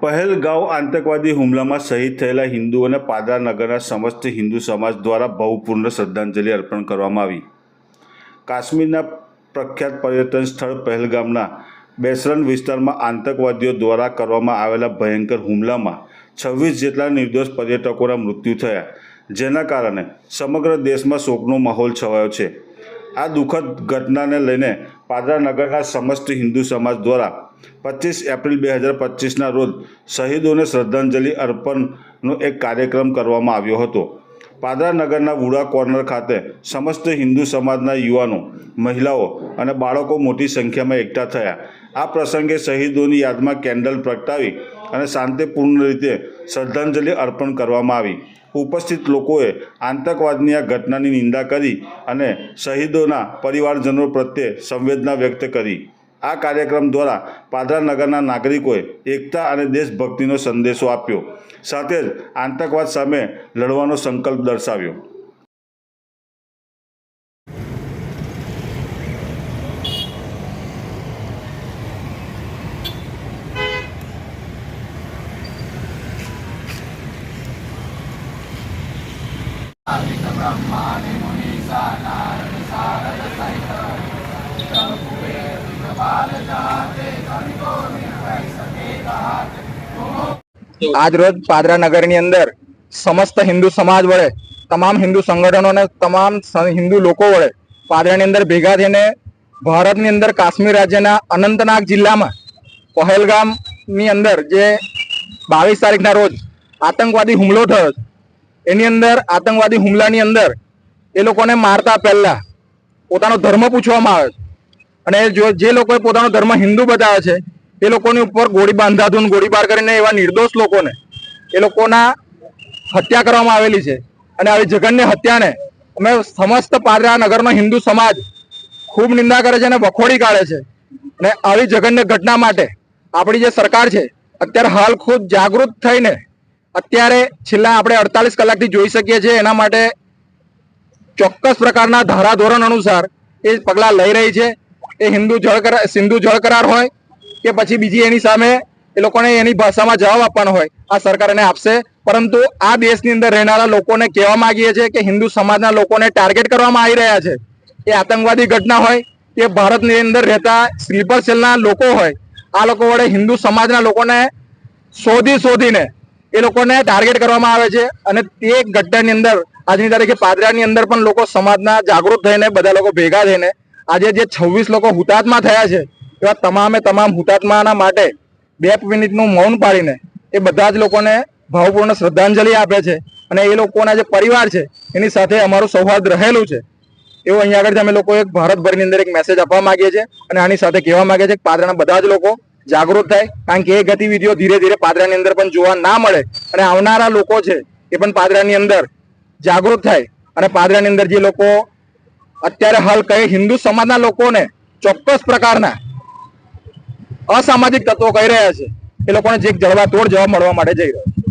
પહેલગાંવ આતંકવાદી હુમલામાં શહીદ થયેલા હિન્દુ અને પાદરા નગરના સમસ્ત હિન્દુ સમાજ દ્વારા ભાવપૂર્ણ શ્રદ્ધાંજલિ અર્પણ કરવામાં આવી. કાશ્મીરના પ્રખ્યાત પર્યટન સ્થળ પહેલગામના બેસરન વિસ્તારમાં આતંકવાદીઓ દ્વારા કરવામાં આવેલા ભયંકર હુમલામાં છવ્વીસ જેટલા નિર્દોષ પર્યટકોના મૃત્યુ થયા, જેના કારણે સમગ્ર દેશમાં શોકનો માહોલ છવાયો છે. આ દુઃખદ ઘટનાને લઈને પાદરા નગરના સમસ્ત હિન્દુ સમાજ દ્વારા પચીસ એપ્રિલ બે હજાર પચીસના રોજ શહીદોને શ્રદ્ધાંજલિ અર્પણનો એક કાર્યક્રમ કરવામાં આવ્યો હતો. પાદરા નગરના વુડા કોર્નર ખાતે સમસ્ત હિન્દુ સમાજના યુવાનો, મહિલાઓ અને બાળકો મોટી સંખ્યામાં એકઠા થયા. આ પ્રસંગે શહીદોની યાદમાં કેન્ડલ પ્રગટાવી અને શાંતિપૂર્ણ રીતે શ્રદ્ધાંજલિ અર્પણ કરવામાં આવી. ઉપસ્થિત લોકોએ આતંકવાદની આ ઘટનાની નિંદા કરી અને શહીદોના પરિવારજનો પ્રત્યે સંવેદના વ્યક્ત કરી. આ કાર્યક્રમ દ્વારા પાદરા નગરના નાગરિકોએ એકતા અને દેશભક્તિનો સંદેશો આપ્યો. સાથે જ આતંકવાદ સામે લડવાનો સંકલ્પ દર્શાવ્યો. આજ રોજ પાદરા નગરની અંદર સમસ્ત હિન્દુ સમાજ વડે, તમામ હિન્દુ સંગઠનો અને તમામ હિન્દુ લોકો વડે પાદરાની અંદર ભેગા થઈને ભારતની અંદર કાશ્મીર રાજ્યના અનંતનાગ જિલ્લામાં પહેલગામની અંદર જે બાવીસ તારીખના રોજ આતંકવાદી હુમલો થયો એની અંદર આતંકવાદી હુમલાની અંદર એ લોકોને મારતા પહેલા પોતાનો ધર્મ પૂછવામાં આવે છે અને જો લોકોએ પોતાનો ધર્મ હિન્દુ બતાવ્યો છે, એ લોકોની ઉપર ગોળી બાંધાધૂન ગોળીબાર કરીને એવા નિર્દોષ લોકોને એ લોકોના હત્યા કરવામાં આવેલી છે. અને આવી જગન્ય હત્યાને અમે સમસ્ત પાદરા નગરનો હિન્દુ સમાજ ખૂબ નિંદા કરે છે અને વખોડી કાઢે છે. અને આવી જગન્ય ઘટના માટે આપણી જે સરકાર છે, અત્યારે હાલ ખુદ જાગૃત થઈને અત્યારે છેલ્લા આપણે અડતાલીસ કલાકથી જોઈ શકીએ છીએ એના માટે ચોક્કસ પ્રકારના ધારાધોરણ અનુસાર એ પગલાં લઈ રહી છે. એ હિન્દુ જળ કરાર સિંધુ જળ કરાર હોય કે પછી બીજી એની સામે એ લોકોને એની ભાષામાં જવાબ આપવાનો હોય, આ સરકાર એને આપશે. પરંતુ આ દેશની અંદર રહેનારા લોકોને કહેવા માંગીએ છીએ કે હિન્દુ સમાજના લોકોને ટાર્ગેટ કરવામાં આવી રહ્યા છે. એ આતંકવાદી ઘટના હોય કે ભારતની અંદર રહેતા સ્લીપર સેલના લોકો હોય, આ લોકો વડે હિન્દુ સમાજના લોકોને શોધી શોધીને એ લોકોને ટાર્ગેટ કરવામાં આવે છે. અને તે ઘટનાની અંદર, આજની તારીખે પાદરાની અંદર પણ લોકો સમાજના જાગૃત થઈને બધા લોકો ભેગા થઈને આજે જે છવ્વીસ લોકો હુતાત્મા થયા છે, એવા તમામે તમામ હુતાત્માના માટે બે મિનિટનું મૌન પાડીને એ બધા જ લોકોને ભાવપૂર્ણ શ્રદ્ધાંજલિ આપે છે અને એ લોકોના જે પરિવાર છે, એની સાથે અમારું સૌહાર્દ રહેલું છે. એવું અહીંયા આગળ અમે લોકો એક ભારતભરની અંદર એક મેસેજ આપવા માગીએ છીએ અને આની સાથે કહેવા માંગે છે કે પાદરાના બધા જ લોકો જાગૃત થાય, કારણ કે એ ગતિવિધિઓ ધીરે ધીરે પાદરાની અંદર પણ જોવા ના મળે અને આવનારા લોકો છે, એ પણ પાદરાની અંદર જાગૃત થાય અને પાદરાની અંદર જે લોકો અત્યારે હાલ કઈ હિન્દુ સમાજના લોકોને ચોક્કસ પ્રકારના અસામાજિક તત્વો કહી રહ્યા છે. એ લોકોને જે જળવા તોડ જવાબ મળવા માટે જઈ રહ્યો છે.